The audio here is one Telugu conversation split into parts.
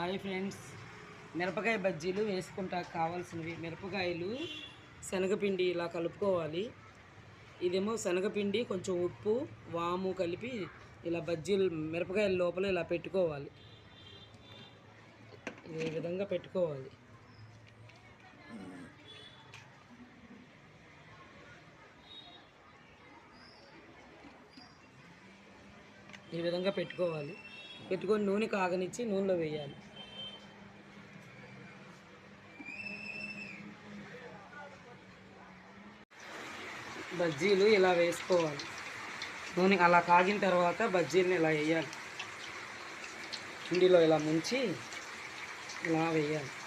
Hi friends. మిరపకాయ బజ్జీలు వేసుకుంటా కావాల్సినవి. మిరపకాయలు శనగపిండి ఇలా కలుపుకోవాలి. ఇదేమో శనగపిండి కొంచెం ఉప్పు వాము కలిపి ఇలా బజ్జీలు మిరపకాయల లోపల ఇలా పెట్టుకోవాలి. ఈ విధంగా పెట్టుకోవాలి. ఈ విధంగా పెట్టుకోవాలి. పెట్టుకొని నూనె కాగనిచ్చి నూనెలో వేయాలి. బజ్జీలు ఇలా వేసుకోవాలి. నూనె అలా కాగిన తర్వాత బజ్జీలను ఇలా వేయాలి. పిండిలో ఇలా ముంచి ఇలా వేయాలి.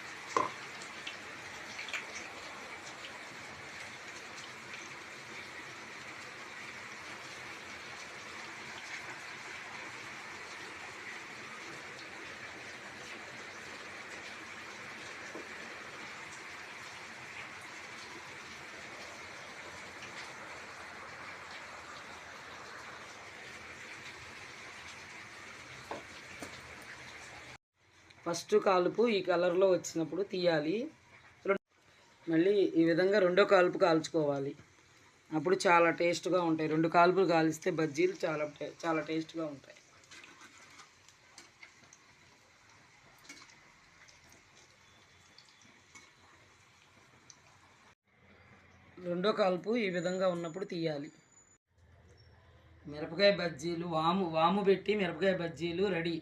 ఫస్ట్ కాలుపు ఈ కలర్లో వచ్చినప్పుడు తీయాలి. మళ్ళీ ఈ విధంగా రెండో కాలుపు కాల్చుకోవాలి. అప్పుడు చాలా టేస్ట్గా ఉంటాయి. రెండు కాలుపులు కాలిస్తే బజ్జీలు చాలా చాలా టేస్ట్గా ఉంటాయి. రెండో కాల్పు ఈ విధంగా ఉన్నప్పుడు తీయాలి. మిరపకాయ బజ్జీలు వాము వాము పెట్టి మిరపకాయ బజ్జీలు రెడీ.